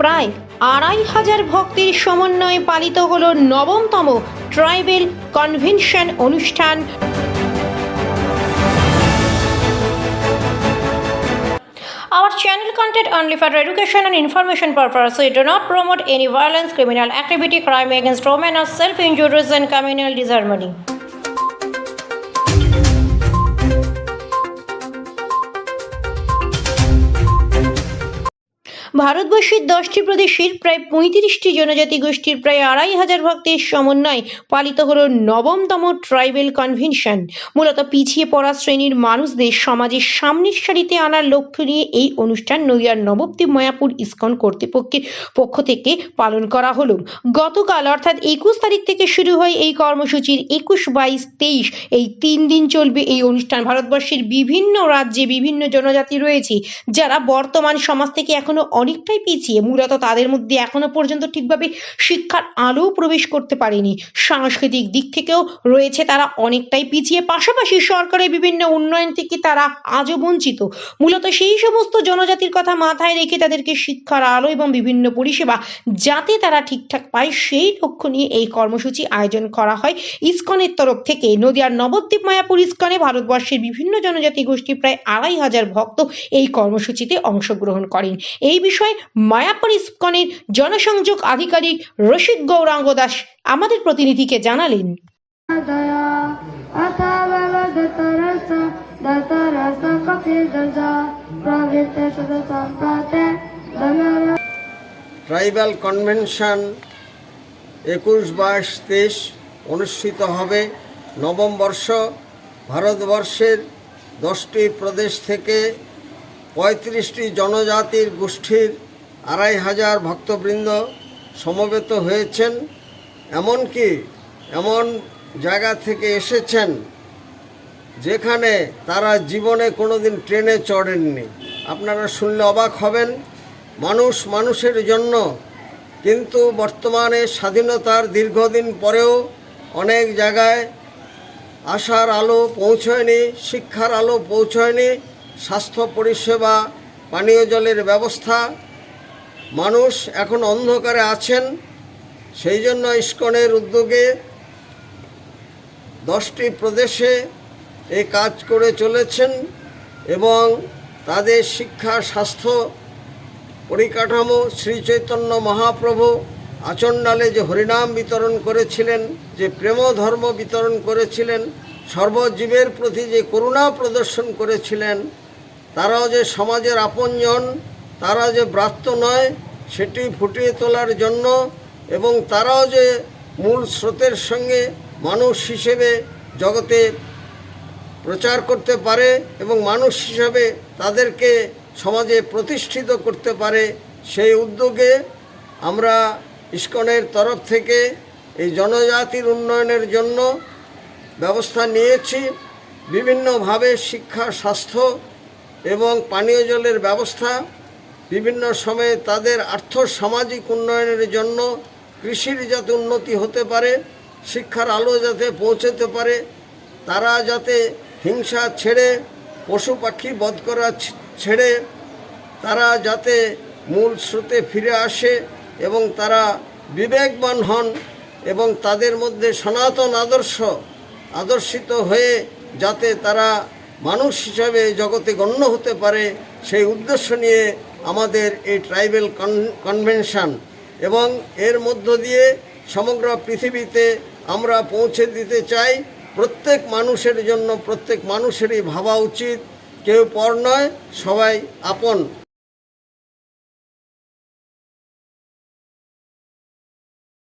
প্রায় আড়াই হাজার ভক্তের সমন্বয়ে পালিত হলো নবমতম ট্রাইবেল কনভেনশন অনুষ্ঠান Our channel content only for education and information purpose. We do not promote any violence, criminal activity, crime against women, or self-injuries and communal disharmony. ভারতবর্ষের দশটি প্রদেশের প্রায় পঁয়ত্রিশটি জনজাতি গোষ্ঠীর প্রায় আড়াই হাজার ভক্তের সমন্বয়ে পালিত হলো নবমতম ট্রাইবেল কনভেনশন। মূলত পিছিয়ে পড়া শ্রেণির মানুষদের সমাজের সামনের সারিতে আনার লক্ষ্য নিয়ে এই অনুষ্ঠান নদিয়ার নবদ্বীপ, মায়াপুর, ইস্কন কর্তৃপক্ষের পক্ষ থেকে পালন করা হলো। গতকাল অর্থাৎ একুশ তারিখ থেকে শুরু হয় এই কর্মসূচির একুশ বাইশ তেইশ। এই তিন দিন চলবে এই অনুষ্ঠান। ভারতবর্ষের বিভিন্ন রাজ্যে বিভিন্ন জনজাতি রয়েছে যারা বর্তমান সমাজ থেকে এখনও অনেকটাই পিছিয়ে। মূলত তাদের মধ্যে এখনও পর্যন্ত ঠিকভাবে শিক্ষার আলো প্রবেশ করতে পারেনি। সাংস্কৃতিক দিক থেকেও রয়েছে তারা অনেকটাই পিছিয়ে। পাশাপাশি সরকারের বিভিন্ন উন্নয়ন থেকে তারা আজও বঞ্চিত। মূলত সেই সমস্ত জনজাতির কথা মাথায় রেখে তাদেরকে শিক্ষার আলো এবং বিভিন্ন পরিষেবা যাতে তারা ঠিকঠাক পায়, সেই লক্ষ্য নিয়ে এই কর্মসূচি আয়োজন করা হয় ইসকনের তরফ থেকে। নদিয়ার নবদ্বীপ, মায়াপুর ইসকনে ভারতবর্ষের বিভিন্ন জনজাতি গোষ্ঠীর প্রায় আড়াই হাজার ভক্ত এই কর্মসূচিতে অংশগ্রহণ করেন। এই বিষয়ে বিষয়ে মায়াপুর ইস্কনের জনসংযোগ আধিকারিক রসিক গৌরাঙ্গ দাস আমাদের প্রতিনিধিকে জানালেন। ট্রাইবাল কনভেনশন একুশ বাইশ তেইশ অনুষ্ঠিত হবে নবম বর্ষ ভারতবর্ষের দশটি প্রদেশ থেকে পঁয়ত্রিশটি জনজাতির গোষ্ঠীর আড়াই হাজার ভক্তবৃন্দ সমবেত হয়েছেন, এমনকি এমন জায়গা থেকে এসেছেন যেখানে তারা জীবনে কোনোদিন ট্রেনে চড়েননি। আপনারা শুনলে অবাক হবেন, মানুষ মানুষের জন্য, কিন্তু বর্তমানে স্বাধীনতার দীর্ঘদিন পরেও অনেক জায়গায় আশার আলো পৌঁছয়নি, শিক্ষার আলো পৌঁছয়নি স্বাস্থ্য পরিষেবা, পানীয় জলের ব্যবস্থা। মানুষ এখন অন্ধকারে আছেন, সেই জন্য ইস্কনের উদ্যোগে দশটি প্রদেশে এই কাজ করে চলেছেন এবং তাদের শিক্ষা, স্বাস্থ্য পরিকাঠামো, শ্রী চৈতন্য মহাপ্রভু আচণ্ডালে যে হরিনাম বিতরণ করেছিলেন, যে প্রেম ধর্ম বিতরণ করেছিলেন, সর্বজীবের প্রতি যে করুণা প্রদর্শন করেছিলেন তারাও যে সমাজের আপনজন তারা যে ব্রাত্য নয়, সেটি ফুটিয়ে তোলার জন্য এবং তারাও যে মূল স্রোতের সঙ্গে মানুষ হিসেবে জগতে প্রচার করতে পারে এবং মানুষ হিসাবে তাদেরকে সমাজে প্রতিষ্ঠিত করতে পারে, সেই উদ্যোগে আমরা ইস্কনের তরফ থেকে এই জনজাতির উন্নয়নের জন্য ব্যবস্থা নিয়েছি। বিভিন্নভাবে শিক্ষা, স্বাস্থ্য এবং পানীয় জলের ব্যবস্থা বিভিন্ন সময়ে তাদের আর্থ সামাজিক উন্নয়নের জন্য কৃষির যাতে উন্নতি হতে পারে, শিক্ষার আলো যাতে পৌঁছতে পারে, তারা যাতে হিংসা ছেড়ে, পশু পাখি বধ করা ছেড়ে, তারা যাতে মূল স্রোতে ফিরে আসে এবং তারা বিবেকবান হন এবং তাদের মধ্যে সনাতন আদর্শ আদর্শিত হয়ে যাতে তারা মানুষ হিসাবে জগতে গণ্য হতে পারে সেই উদ্দেশ্য নিয়ে আমাদের এই ট্রাইবেল কনভেনশন। এবং এর মধ্য দিয়ে সমগ্র পৃথিবীতে আমরা পৌঁছে দিতে চাই, প্রত্যেক মানুষের জন্য প্রত্যেক মানুষেরই ভাবা উচিত। কেউ পর নয়, সবাই আপন।